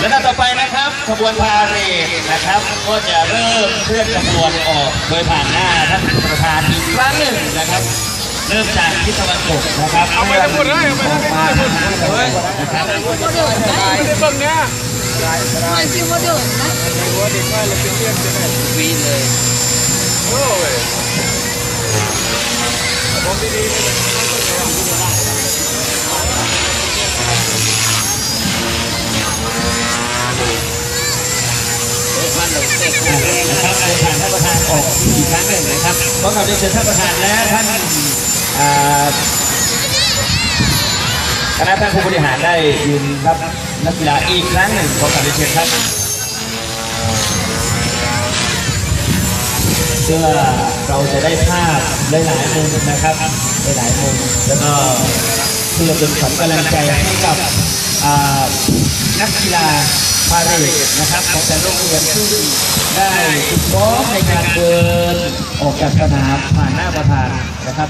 และต่อไปนะครับขบวนพาเหรดนะครับก็จะเริ่มเคลื่อนขบวนออกโดยผ่านหน้าท่านประธานอีกครั้งหนึ่งนะครับ เริ่มจากทิศตะวันตกนะครับเอาไปทั้งหมดเลยเอาไปทั้งหมดเลยนะครับโมเดิร์นนะไม่ได้เบิ่งเนี่ยมันฟิวโมเดิร์นนะวีเลยโอ้ยผมดีๆ นะครับโดยผ่านท่านประธานออกอีกครั้งหนึ่งนะครับก็ขอเรียนเชิญท่านประธานและท่านคณะท่านผู้บริหารได้ยืนรับนักกีฬาอีกครั้งหนึ่งขอขอเรียนเชิญครับเพื่อเราจะได้ภาพหลายๆมุมนะครับหลายๆมุมแล้วก็เพื่อเป็นขวัญกำลังใจให้กับ นักกีฬาพาเรดนะครับของแต่ละโรงเรียนที่ได้ฝึกซ้อมในการเดินออกจากสนามผ่านหน้าประธานนะครับ